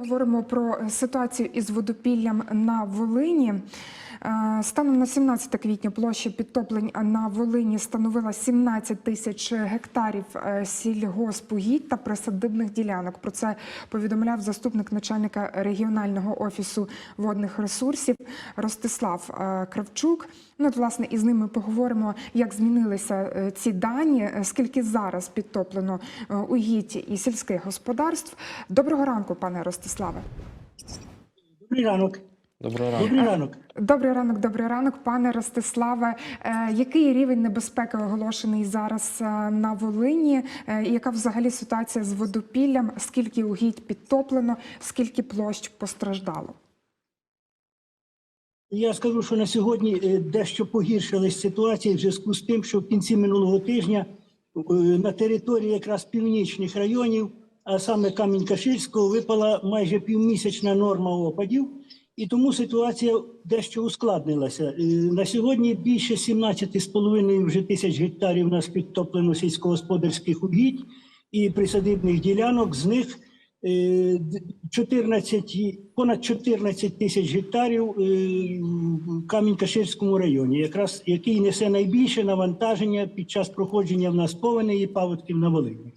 Говоримо про ситуацію із водопіллям на Волині. Е, Станом на 17 квітня площа підтоплень на Волині становила 17 тисяч гектарів е, сільгоспугідь та присадибних ділянок. Про це повідомляв заступник начальника регіонального офісу водних ресурсів Ростислав е, Кравчук. Ну, от, власне, із ними поговоримо, як змінилися ці дані, скільки зараз підтоплено угідь і сільських господарств. Доброго ранку, пане Ростиславе. Добрий ранок. Доброго ранку. Добрий ранок. Добрий ранок, добрий ранок, пане Ростиславе. Е, Який рівень небезпеки оголошений зараз е, на Волині? Е, і Яка взагалі ситуація з водопіллям? Скільки угідь підтоплено, скільки площ постраждало? Я скажу, що на сьогодні дещо погіршилась ситуація в зв'язку з тим, що в кінці минулого тижня на території якраз північних районів, а саме Камінь-Каширського, випала майже півмісячна норма опадів, і тому ситуація дещо ускладнилася. Е, На сьогодні більше 17,5 вже тисяч гектарів у нас підтоплено сільськогосподарських угідь і присадибних ділянок. З них е, 14, понад 14 тисяч гектарів е, Камінь-Каширському районі, якраз який несе найбільше навантаження під час проходження в нас повені і паводків на Волині.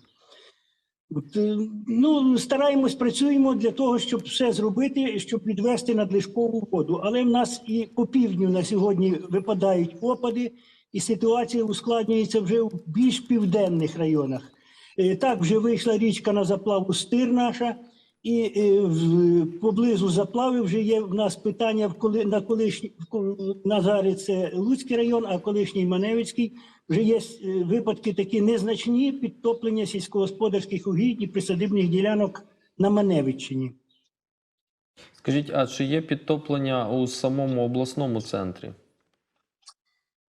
Е, ну, стараємось, працюємо для того, щоб все зробити, щоб відвести надлишкову воду. Але в нас і по півдню на сьогодні випадають опади, і ситуація ускладнюється вже в більш південних районах. Е, Так, вже вийшла річка на заплаву стир наша, і е, в, поблизу заплави вже є в нас питання в коли, на колишній на Зарі це Луцький район, а колишній Маневицький вже є е, випадки такі незначні підтоплення сільськогосподарських угідь і присадибних ділянок на Маневиччині. Скажіть, а чи є підтоплення у самому обласному центрі?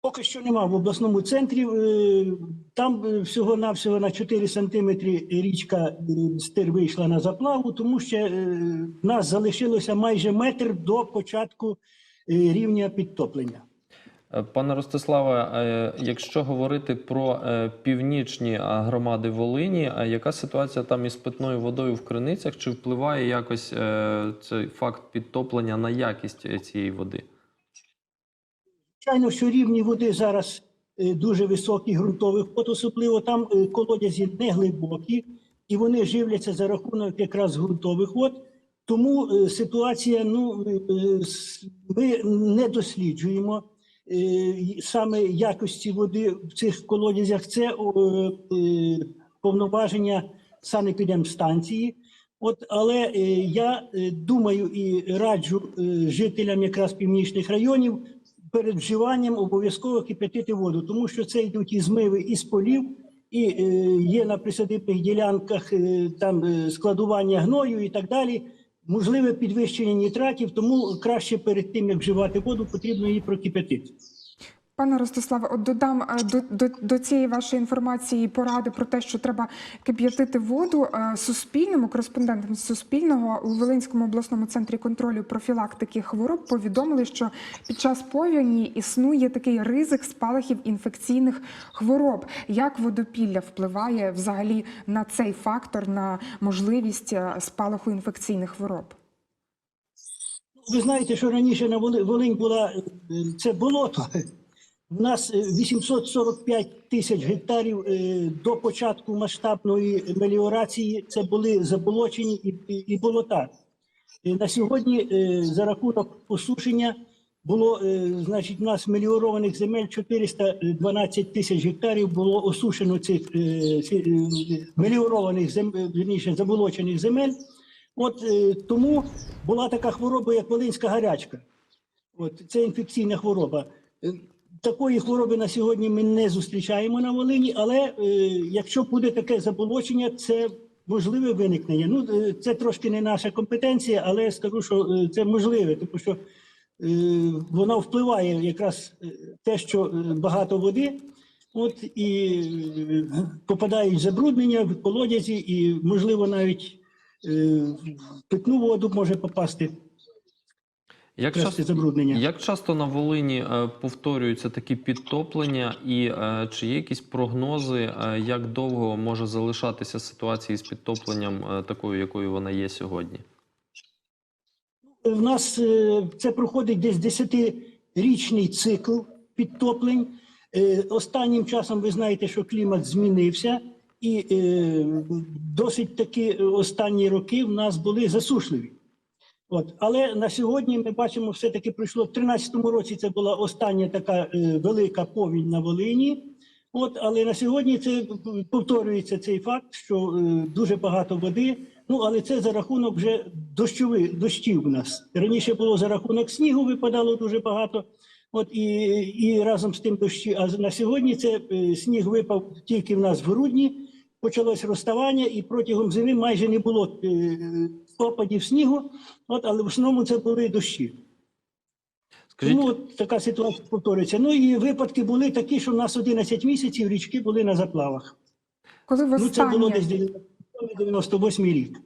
Поки що нема в обласному центрі. е, Там е, всього-навсього на 4 сантиметри річка е, стир вийшла на заплаву, тому що нас залишилося майже метр до початку рівня підтоплення. Пане Ростиславе, якщо говорити про північні громади Волині, яка ситуація там із питною водою в криницях? Чи впливає якось цей факт підтоплення на якість цієї води? Звичайно, що рівні води зараз е, дуже високі ґрунтових вод, особливо там е, колодязі не глибокі, і вони живляться за рахунок якраз ґрунтових вод. Тому е, ситуація, ну ми не досліджуємо саме якості води в цих колодязях. Це повноваження санепідемстанції. От, але я думаю і раджу жителям якраз північних районів перед вживанням обов'язково кипятити воду, тому що це йдуть і змиви із полів, і е, є на присадибних ділянках е, там е, складування гною і так далі. Можливе підвищення нітратів, тому краще перед тим як вживати воду, потрібно її прокипятити. Пане Ростиславе, от додам е, до, до, до цієї вашої інформації поради про те, що треба кип'ятити воду е, Суспільному, кореспондентам Суспільного у Волинському обласному центрі контролю профілактики хвороб повідомили, що під час повені існує такий ризик спалахів інфекційних хвороб. Як водопілля впливає взагалі на цей фактор, на можливість е, спалаху інфекційних хвороб? Ви знаєте, що раніше на Воли- Волинь була це болото. У нас е, 845 тисяч гектарів е, до початку масштабної меліорації це були заболочені і, і, болота. Е, На сьогодні е, за рахунок посушення було, е, значить, у нас меліорованих земель 412 тисяч гектарів було осушено цих е, е, меліорованих земель, вірніше, заболочених земель. От е, тому була така хвороба, як Волинська гарячка. От це інфекційна хвороба. Такої хвороби на сьогодні ми не зустрічаємо на Волині, але е, якщо буде таке заболочення, це можливе виникнення. Ну е, це трошки не наша компетенція, але скажу, що е, це можливе, тому що е, воно впливає якраз е, те, що багато води. От і попадають забруднення в колодязі, і можливо навіть е, питну воду може попасти Як часто, забруднення. як часто на Волині е, повторюються такі підтоплення, і е, чи є якісь прогнози, е, як довго може залишатися ситуація з підтопленням такою, якою вона є сьогодні? в нас це проходить десь десятирічний цикл підтоплень. Останнім часом ви знаєте, що клімат змінився, і досить таки останні роки в нас були засушливі. От. Але на сьогодні ми бачимо, все-таки пройшло в 2013 році. Це була остання така е, велика повінь на Волині. От, але на сьогодні це повторюється цей факт, що е, дуже багато води. Ну але це за рахунок вже дощових дощів у нас. Раніше було за рахунок снігу, випадало дуже багато. От і, і разом з тим дощі. А на сьогодні це е, сніг випав тільки в нас в грудні. Почалось розставання, і протягом зими майже не було е, опадів снігу. От, але в основному це були дощі. Скажіть, Тому от така ситуація повторюється. Ну і випадки були такі, що в нас 11 місяців річки були на заплавах. Коли Ну це було десь 98 рік.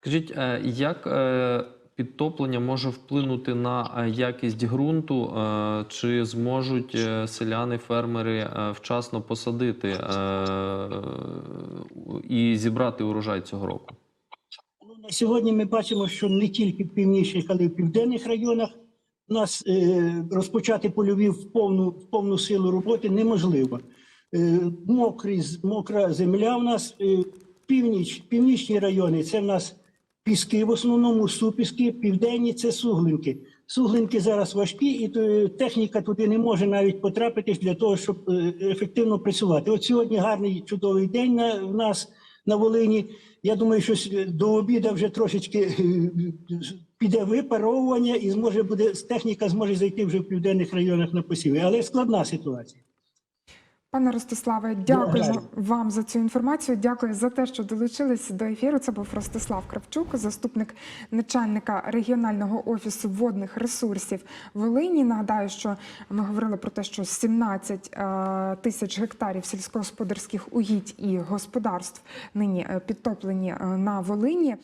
скажіть, е, як е, підтоплення може вплинути на е, якість ґрунту? Чи зможуть селяни, фермери вчасно посадити і зібрати урожай цього року? Сьогодні ми бачимо, що не тільки в північних, але й в південних районах у нас е, розпочати польові в повну, в повну силу роботи неможливо. Е, мокрі, мокра земля у нас е, північ, північні райони це в нас піски, в основному супіски, південні це суглинки. Суглинки зараз важкі, і е, техніка туди не може навіть потрапити для того, щоб е, ефективно працювати. От сьогодні гарний чудовий день на, в нас на Волині. Я думаю, що до обіду вже трошечки е, піде випаровування і зможе буде техніка зможе зайти вже в південних районах на посіви. Але складна ситуація. Пане Ростиславе, дякую вам за цю інформацію. Дякую за те, що долучились до ефіру. Це був Ростислав Кравчук, заступник начальника регіонального офісу водних ресурсів Волині. Нагадаю, що ми говорили про те, що 17 е, тисяч гектарів сільськогосподарських угідь і господарств нині е, підтоплені е, на Волині.